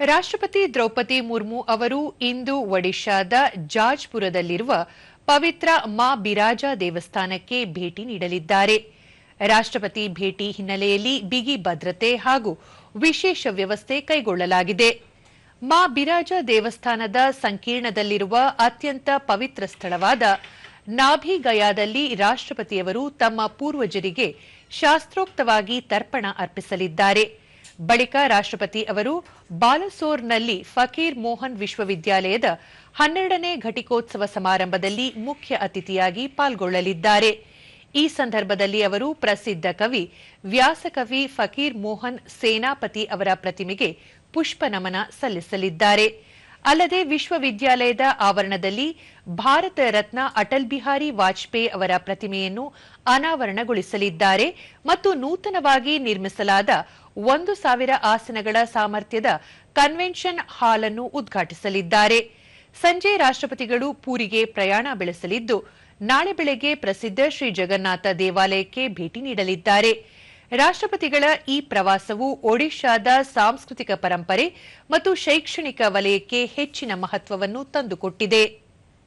ರಾಷ್ಟ್ರಪತಿ ದ್ರೌಪದಿ ಮುರ್ಮು ಅವರು ಇಂದು ಒಡಿಶಾದ ಜಾಜ್ಪುರದಲ್ಲಿರುವ ಪವಿತ್ರ ಮಾ ಬಿರಾಜಾ ದೇವಸ್ಥಾನಕ್ಕೆ ಭೇಟಿ ನೀಡಲಿದ್ದಾರೆ. ರಾಷ್ಟ್ರಪತಿ ಭೇಟಿ ಹಿನ್ನೆಲೆಯಲ್ಲಿ ಬಿಗಿ ಭದ್ರತೆ ಹಾಗೂ ವಿಶೇಷ ವ್ಯವಸ್ಥೆ ಕೈಗೊಳ್ಳಲಾಗಿದೆ. ಮಾ ಬಿರಾಜ ದೇವಸ್ಥಾನದ ಸಂಕೀರ್ಣದಲ್ಲಿರುವ ಅತ್ಯಂತ ಪವಿತ್ರ ಸ್ಥಳವಾದ ನಾಭಿಗಯಾದಲ್ಲಿ ರಾಷ್ಟ್ರಪತಿಯವರು ತಮ್ಮ ಪೂರ್ವಜರಿಗೆ ಶಾಸ್ತ್ರೋಕ್ತವಾಗಿ ತರ್ಪಣ ಅರ್ಪಿಸಲಿದ್ದಾರೆ. ಬಳಿಕ ರಾಷ್ಟ್ರಪತಿ ಅವರು ಬಾಲಸೋರ್ನಲ್ಲಿ ಫಕೀರ್ ಮೋಹನ್ ವಿಶ್ವವಿದ್ಯಾಲಯದ ಹನ್ನೆರಡನೇ ಘಟಿಕೋತ್ಸವ ಸಮಾರಂಭದಲ್ಲಿ ಮುಖ್ಯ ಅತಿಥಿಯಾಗಿ ಪಾಲ್ಗೊಳ್ಳಲಿದ್ದಾರೆ. ಈ ಸಂದರ್ಭದಲ್ಲಿ ಅವರು ಪ್ರಸಿದ್ಧ ಕವಿ, ವ್ಯಾಸಕವಿ ಫಕೀರ್ ಮೋಹನ್ ಸೇನಾಪತಿ ಅವರ ಪ್ರತಿಮೆಗೆ ಪುಷ್ಪ ನಮನ ಸಲ್ಲಿಸಲಿದ್ದಾರೆ. ಅಲ್ಲದೆ ವಿಶ್ವವಿದ್ಯಾಲಯದ ಆವರಣದಲ್ಲಿ ಭಾರತ ರತ್ನ ಅಟಲ್ ಬಿಹಾರಿ ವಾಜಪೇಯಿ ಅವರ ಪ್ರತಿಮೆಯನ್ನು ಅನಾವರಣಗೊಳಿಸಲಿದ್ದಾರೆ ಮತ್ತು ನೂತನವಾಗಿ ನಿರ್ಮಿಸಲಾದ ಒಂದು ಸಾವಿರ ಆಸನಗಳ ಸಾಮರ್ಥ್ಯದ ಕನ್ವೆನ್ಷನ್ ಹಾಲ್ ಅನ್ನು ಉದ್ಘಾಟಿಸಲಿದ್ದಾರೆ. ಸಂಜೆ ರಾಷ್ಟ್ರಪತಿಗಳು ಪೂರಿಗೆ ಪ್ರಯಾಣ ಬೆಳೆಸಲಿದ್ದು, ನಾಳೆ ಬೆಳಗ್ಗೆ ಪ್ರಸಿದ್ಧ ಶ್ರೀ ಜಗನ್ನಾಥ ದೇವಾಲಯಕ್ಕೆ ಭೇಟಿ ನೀಡಲಿದ್ದಾರೆ. ರಾಷ್ಟ್ರಪತಿಗಳ ಈ ಪ್ರವಾಸವು ಒಡಿಶಾದ ಸಾಂಸ್ಕೃತಿಕ ಪರಂಪರೆ ಮತ್ತು ಶೈಕ್ಷಣಿಕ ವಲಯಕ್ಕೆ ಹೆಚ್ಚಿನ ಮಹತ್ವವನ್ನು ತಂದುಕೊಟ್ಟಿದೆ.